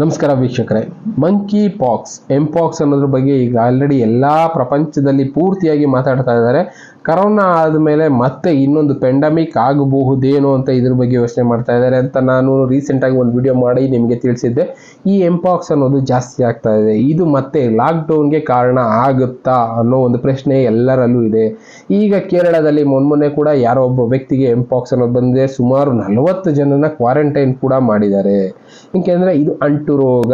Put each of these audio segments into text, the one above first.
ನಮಸ್ಕಾರ ವೀಕ್ಷಕರೇ. Monkey pox mpox ಅನ್ನೋದ್ರ ಬಗ್ಗೆ ಈಗ ಆಲ್ರೆಡಿ ಎಲ್ಲ ಪ್ರಪಂಚದಲ್ಲಿ ಪೂರ್ತಿಯಾಗಿ ಮಾತಾಡ್ತಾ ಇದ್ದಾರೆ. ಕರೋನಾ ಆದಮೇಲೆ ಮತ್ತೆ ಇನ್ನೊಂದು ಪೆಂಡಮಿಕ್ ಆಗಬಹುದೇನೋ ಅಂತ ಇದ್ರ ಬಗ್ಗೆ ಯೋಚನೆ ಮಾಡ್ತಾ ಇದ್ದಾರೆ ಅಂತ ನಾನು ರೀಸೆಂಟಾಗಿ ಒಂದು ವಿಡಿಯೋ ಮಾಡಿ ನಿಮಗೆ ತಿಳಿಸಿದ್ದೆ. ಈ ಎಂಪಾಕ್ಸ್ ಅನ್ನೋದು ಜಾಸ್ತಿ ಆಗ್ತಾ ಇದೆ. ಇದು ಮತ್ತೆ ಲಾಕ್ಡೌನ್ಗೆ ಕಾರಣ ಆಗುತ್ತಾ ಅನ್ನೋ ಒಂದು ಪ್ರಶ್ನೆ ಎಲ್ಲರಲ್ಲೂ ಇದೆ. ಈಗ ಕೇರಳದಲ್ಲಿ ಮೊನ್ನೆ ಕೂಡ ಯಾರೋ ಒಬ್ಬ ವ್ಯಕ್ತಿಗೆ ಎಂಪಾಕ್ಸ್ ಅನ್ನೋದು ಬಂದಿದೆ. ಸುಮಾರು ನಲವತ್ತು ಜನನ ಕ್ವಾರಂಟೈನ್ ಕೂಡ ಮಾಡಿದ್ದಾರೆ. ಏಕೆಂದರೆ ಇದು ಅಂಟು ರೋಗ.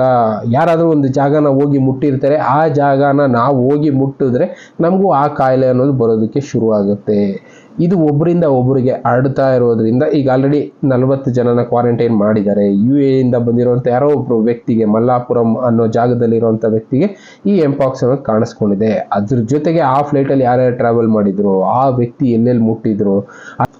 ಯಾರಾದರೂ ಒಂದು ಜಾಗನ ಹೋಗಿ ಮುಟ್ಟಿರ್ತಾರೆ. ಆ ಜಾಗನ ನಾವು ಹೋಗಿ ಮುಟ್ಟಿದ್ರೆ ನಮಗೂ ಆ ಕಾಯಿಲೆ ಅನ್ನೋದು ಬರೋದಕ್ಕೆ ಶುರು ಆಗುತ್ತೆ ಇದು ಒಬ್ಬರಿಂದ ಒಬ್ಬರಿಗೆ ಹರಡ್ತಾ ಇರೋದ್ರಿಂದ ಈಗ ಆಲ್ರೆಡಿ ನಲವತ್ತು ಜನನ ಕ್ವಾರಂಟೈನ್ ಮಾಡಿದ್ದಾರೆ. ಯು ಇಂದ ಬಂದಿರುವಂಥ ಯಾರೋ ಒಬ್ಬರು ವ್ಯಕ್ತಿಗೆ, ಮಲ್ಲಾಪುರಂ ಅನ್ನೋ ಜಾಗದಲ್ಲಿರುವಂಥ ವ್ಯಕ್ತಿಗೆ ಈ ಎಂಪಾಕ್ಸ್ ಅನ್ನೋದು ಕಾಣಿಸ್ಕೊಂಡಿದೆ. ಅದ್ರ ಜೊತೆಗೆ ಆ ಫ್ಲೈಟಲ್ಲಿ ಯಾರ್ಯಾರು ಟ್ರಾವೆಲ್ ಮಾಡಿದ್ರು, ಆ ವ್ಯಕ್ತಿ ಎಲ್ಲೆಲ್ಲಿ ಮುಟ್ಟಿದ್ರು,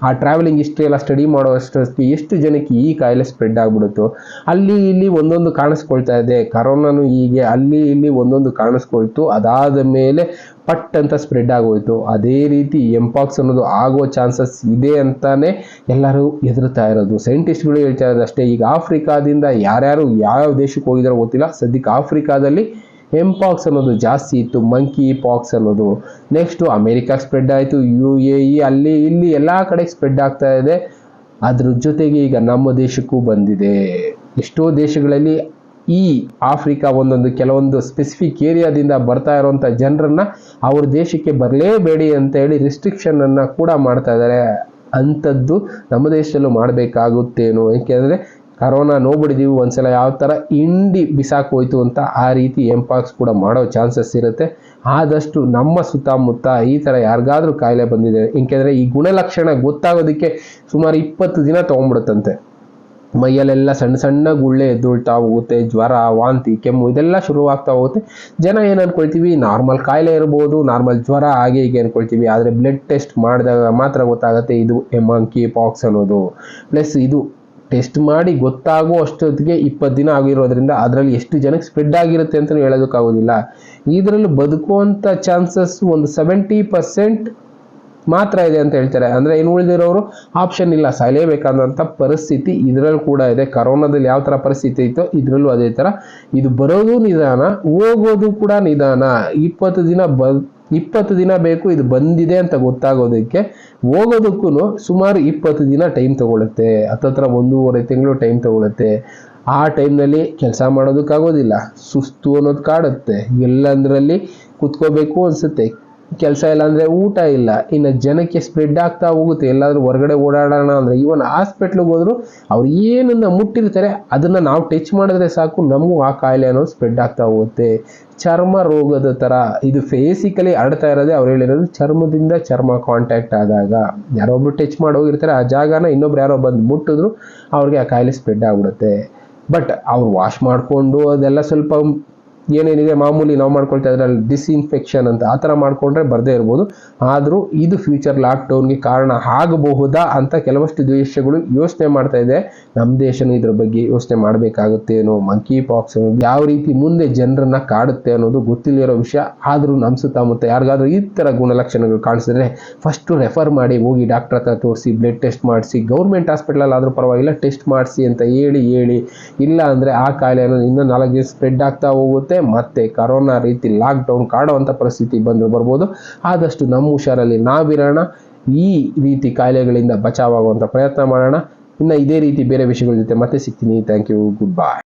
ಆ- ಟ್ರಾವೆಲಿಂಗ್ ಹಿಸ್ಟ್ರಿ ಎಲ್ಲ ಸ್ಟಡಿ ಮಾಡೋ ಅಷ್ಟೊತ್ತಿಗೆ ಎಷ್ಟು ಜನಕ್ಕೆ ಈ ಕಾಯಿಲೆ ಸ್ಪ್ರೆಡ್ ಆಗ್ಬಿಡುತ್ತೋ, ಅಲ್ಲಿ ಇಲ್ಲಿ ಒಂದೊಂದು ಕಾಣಿಸ್ಕೊಳ್ತಾ ಇದೆ. ಕರೋನಾನು ಹೀಗೆ ಅಲ್ಲಿ ಇಲ್ಲಿ ಒಂದೊಂದು ಕಾಣಿಸ್ಕೊಳ್ತು. ಅದಾದ ಮೇಲೆ ಪಟ್ ಅಂತ ಸ್ಪ್ರೆಡ್ ಆಗೋಯ್ತು. ಅದೇ ರೀತಿ ಎಂಪಾಕ್ಸ್ ಅನ್ನೋದು ಆಗೋ ಚಾನ್ಸಸ್ ಇದೆ ಅಂತಾನೆ ಎಲ್ಲರೂ ಹೆದರ್ತಾ ಇರೋದು. ಸೈಂಟಿಸ್ಟ್ಗಳು ಹೇಳ್ತಾ ಇರೋದು ಅಷ್ಟೇ. ಈಗ ಆಫ್ರಿಕಾದಿಂದ ಯಾರ್ಯಾರು ಯಾವ ದೇಶಕ್ಕೆ ಹೋಗಿದಾರೋ ಗೊತ್ತಿಲ್ಲ. ಸದ್ಯಕ್ಕೆ ಆಫ್ರಿಕಾದಲ್ಲಿ ಎಂಪಾಕ್ಸ್ ಅನ್ನೋದು ಜಾಸ್ತಿ ಇತ್ತು. ಮಂಕಿ ಪಾಕ್ಸ್ ಅನ್ನೋದು. ನೆಕ್ಸ್ಟು ಅಮೇರಿಕಾ ಸ್ಪ್ರೆಡ್ ಆಯಿತು. ಯು ಎ ಇ ಅಲ್ಲಿ, ಇಲ್ಲಿ ಎಲ್ಲ ಕಡೆ ಸ್ಪ್ರೆಡ್ ಆಗ್ತಾ ಇದೆ. ಅದ್ರ ಜೊತೆಗೆ ಈಗ ನಮ್ಮ ದೇಶಕ್ಕೂ ಬಂದಿದೆ. ಎಷ್ಟೋ ದೇಶಗಳಲ್ಲಿ ಈ ಆಫ್ರಿಕಾ ಒಂದೊಂದು ಕೆಲವೊಂದು ಸ್ಪೆಸಿಫಿಕ್ ಏರಿಯಾದಿಂದ ಬರ್ತಾ ಇರುವಂಥ ಜನರನ್ನ ಅವ್ರ ದೇಶಕ್ಕೆ ಬರಲೇಬೇಡಿ ಅಂತ ಹೇಳಿ ರಿಸ್ಟ್ರಿಕ್ಷನ್ ಅನ್ನ ಕೂಡ ಮಾಡ್ತಾ ಇದ್ದಾರೆ ಅಂಥದ್ದು ನಮ್ಮ ದೇಶದಲ್ಲೂ ಮಾಡಬೇಕಾಗುತ್ತೇನೋ. ಏಕೆಂದರೆ ಕರೋನಾ ನೋಬಿಡಿದೀವಿ ಒಂದ್ಸಲ ಯಾವ ಥರ ಇಂಡಿ ಬಿಸಾಕೋಯ್ತು ಅಂತ ಆ ರೀತಿ ಎಂಪಾಕ್ಸ್ ಕೂಡ ಮಾಡೋ ಚಾನ್ಸಸ್ ಇರುತ್ತೆ. ಆದಷ್ಟು ನಮ್ಮ ಸುತ್ತಮುತ್ತ ಈ ಥರ ಯಾರಿಗಾದ್ರೂ ಕಾಯಿಲೆ ಬಂದಿದೆ. ಏಕೆಂದರೆ ಈ ಗುಣಲಕ್ಷಣ ಗೊತ್ತಾಗೋದಕ್ಕೆ ಸುಮಾರು ಇಪ್ಪತ್ತು ದಿನ ತೊಗೊಂಡ್ಬಿಡುತ್ತಂತೆ. ಮೈಯಲ್ಲೆಲ್ಲ ಸಣ್ಣ ಸಣ್ಣ ಗುಳ್ಳೆ ಎದ್ದುಳ್ತಾ ಹೋಗುತ್ತೆ, ಜ್ವರ, ವಾಂತಿ, ಕೆಮ್ಮು ಇದೆಲ್ಲ ಶುರುವಾಗ್ತಾ ಹೋಗುತ್ತೆ. ಜನ ಏನು ಅನ್ಕೊಳ್ತೀವಿ? ನಾರ್ಮಲ್ ಕಾಯಿಲೆ ಇರ್ಬೋದು, ನಾರ್ಮಲ್ ಜ್ವರ, ಹಾಗೆ ಹೀಗೆ ಅನ್ಕೊಳ್ತೀವಿ. ಆದರೆ ಬ್ಲಡ್ ಟೆಸ್ಟ್ ಮಾಡಿದಾಗ ಮಾತ್ರ ಗೊತ್ತಾಗುತ್ತೆ ಇದು ಮಂಕಿ ಪಾಕ್ಸ್ ಅನ್ನೋದು. ಪ್ಲಸ್ ಇದು ಟೆಸ್ಟ್ ಮಾಡಿ ಗೊತ್ತಾಗೋ ಅಷ್ಟೊತ್ತಿಗೆ ಇಪ್ಪತ್ತು ದಿನ ಆಗಿರೋದ್ರಿಂದ ಅದರಲ್ಲಿ ಎಷ್ಟು ಜನಕ್ಕೆ ಸ್ಪ್ರೆಡ್ ಆಗಿರುತ್ತೆ ಅಂತಲೂ ಹೇಳೋದಕ್ಕಾಗೋದಿಲ್ಲ. ಇದರಲ್ಲಿ ಬದುಕುವಂಥ ಚಾನ್ಸಸ್ ಒಂದು ಸೆವೆಂಟಿ ಪರ್ಸೆಂಟ್ ಮಾತ್ರ ಇದೆ ಅಂತ ಹೇಳ್ತಾರೆ. ಅಂದರೆ ಇನ್ನು ಉಳಿದಿರೋರು ಆಪ್ಷನ್ ಇಲ್ಲ ಸಾಯಲೇಬೇಕಾದಂಥ ಪರಿಸ್ಥಿತಿ ಇದರಲ್ಲಿ ಕೂಡ ಇದೆ. ಕರೋನಾದಲ್ಲಿ ಯಾವ ಥರ ಪರಿಸ್ಥಿತಿ ಇತ್ತೋ ಇದರಲ್ಲೂ ಅದೇ ಥರ ಇದು ಬರೋದು ನಿಧಾನ, ಹೋಗೋದು ಕೂಡ ನಿಧಾನ. ಇಪ್ಪತ್ತು ದಿನ ಬ, ಇಪ್ಪತ್ತು ದಿನ ಬೇಕು, ಇದು ಬಂದಿದೆ ಅಂತ ಗೊತ್ತಾಗೋದಕ್ಕೆ ಹೋಗೋದಕ್ಕೂ ಸುಮಾರು ಇಪ್ಪತ್ತು ದಿನ ಟೈಮ್ ತಗೊಳುತ್ತೆ. ಹತ್ತತ್ರ ಒಂದೂವರೆ ತಿಂಗಳು ಟೈಮ್ ತಗೊಳುತ್ತೆ. ಆ ಟೈಮ್ನಲ್ಲಿ ಕೆಲಸ ಮಾಡೋದಕ್ಕಾಗೋದಿಲ್ಲ. ಸುಸ್ತು ಅನ್ನೋದು ಕಾಡುತ್ತೆ. ಎಲ್ಲಂದ್ರಲ್ಲಿ ಕುತ್ಕೋಬೇಕು ಅನ್ಸುತ್ತೆ. ಕೆಲಸ ಇಲ್ಲ ಅಂದರೆ ಊಟ ಇಲ್ಲ. ಇನ್ನು ಜನಕ್ಕೆ ಸ್ಪ್ರೆಡ್ ಆಗ್ತಾ ಹೋಗುತ್ತೆ. ಎಲ್ಲಾದರೂ ಹೊರಗಡೆ ಓಡಾಡೋಣ ಅಂದರೆ ಈವನ್ ಹಾಸ್ಪಿಟ್ಲಿಗೆ ಹೋದ್ರು ಅವ್ರು ಏನನ್ನ ಮುಟ್ಟಿರ್ತಾರೆ, ಅದನ್ನು ನಾವು ಟಚ್ ಮಾಡಿದ್ರೆ ಸಾಕು, ನಮಗೂ ಆ ಕಾಯಿಲೆ ಅನ್ನೋದು ಸ್ಪ್ರೆಡ್ ಆಗ್ತಾ ಹೋಗುತ್ತೆ. ಚರ್ಮ ರೋಗದ ಥರ ಇದು ಫೇಸಿಕಲಿ ಆಡ್ತಾ ಇರೋದೇ ಅವ್ರು ಹೇಳಿರೋದು ಚರ್ಮದಿಂದ ಚರ್ಮ ಕಾಂಟ್ಯಾಕ್ಟ್ ಆದಾಗ. ಯಾರೊಬ್ರು ಟಚ್ ಮಾಡಿ ಹೋಗಿರ್ತಾರೆ, ಆ ಜಾಗನ ಇನ್ನೊಬ್ರು ಯಾರೋ ಬಂದು ಮುಟ್ಟಿದ್ರು, ಅವ್ರಿಗೆ ಆ ಕಾಯಿಲೆ ಸ್ಪ್ರೆಡ್ ಆಗ್ಬಿಡುತ್ತೆ. ಬಟ್ ಅವ್ರು ವಾಶ್ ಮಾಡಿಕೊಂಡು ಅದೆಲ್ಲ ಸ್ವಲ್ಪ ಏನೇನಿದೆ ಮಾಮೂಲಿ ನಾವು ಮಾಡ್ಕೊಳ್ತೇವೆ ಅದರಲ್ಲಿ ಡಿಸ್ಇನ್ಫೆಕ್ಷನ್ ಅಂತ ಆ ಥರ ಮಾಡಿಕೊಂಡ್ರೆ ಬರದೇ ಇರ್ಬೋದು. ಆದರೂ ಇದು ಫ್ಯೂಚರ್ ಲಾಕ್ಡೌನ್ಗೆ ಕಾರಣ ಆಗಬಹುದಾ ಅಂತ ಕೆಲವಷ್ಟು ದೇಶಗಳು ಯೋಚನೆ ಮಾಡ್ತಾ ಇದೆ. ನಮ್ಮ ದೇಶನೂ ಇದ್ರ ಬಗ್ಗೆ ಯೋಚನೆ ಮಾಡಬೇಕಾಗುತ್ತೇನೋ ಮಂಕಿ ಪಾಕ್ಸ್ ಯಾವ ರೀತಿ ಮುಂದೆ ಜನರನ್ನ ಕಾಡುತ್ತೆ ಅನ್ನೋದು ಗೊತ್ತಿಲ್ಲಿರೋ ವಿಷಯ. ಆದರೂ ನಮ್ಮ ಸುತ್ತಮುತ್ತ ಯಾರಿಗಾದ್ರೂ ಈ ಥರ ಗುಣಲಕ್ಷಣಗಳು ಕಾಣಿಸಿದ್ರೆ ಫಸ್ಟು ರೆಫರ್ ಮಾಡಿ ಹೋಗಿ ಡಾಕ್ಟರ್ ಹತ್ರ ತೋರಿಸಿ ಬ್ಲಡ್ ಟೆಸ್ಟ್ ಮಾಡಿಸಿ ಗೌರ್ಮೆಂಟ್ ಹಾಸ್ಪಿಟ್ಲಲ್ಲಿ ಆದರೂ ಪರವಾಗಿಲ್ಲ ಟೆಸ್ಟ್ ಮಾಡಿಸಿ ಅಂತ ಹೇಳಿ ಹೇಳಿ. ಇಲ್ಲ ಅಂದರೆ ಆ ಕಾಯಿಲೆ ಅನ್ನೋದು ಇನ್ನೂ ನಾಲ್ಕು ದಿವಸ ಸ್ಪ್ರೆಡ್ ಆಗ್ತಾ ಹೋಗುತ್ತೆ. ಮತ್ತೆ ಕರೋನಾ ರೀತಿ ಲಾಕ್ಡೌನ್ ಕಾಡುವಂಥ ಪರಿಸ್ಥಿತಿ ಬಂದು ಬರ್ಬೋದು. ಆದಷ್ಟು ನಮ್ಮ ಹುಷಾರಲ್ಲಿ ನಾವಿರೋಣ ಈ ರೀತಿ ಕಾಯಿಲೆಗಳಿಂದ ಬಚಾವಾಗುವಂಥ ಪ್ರಯತ್ನ ಮಾಡೋಣ. ಇನ್ನು ಇದೇ ರೀತಿ ಬೇರೆ ವಿಷಯಗಳ ಜೊತೆ ಮತ್ತೆ ಸಿಗ್ತೀನಿ. Thank you good bye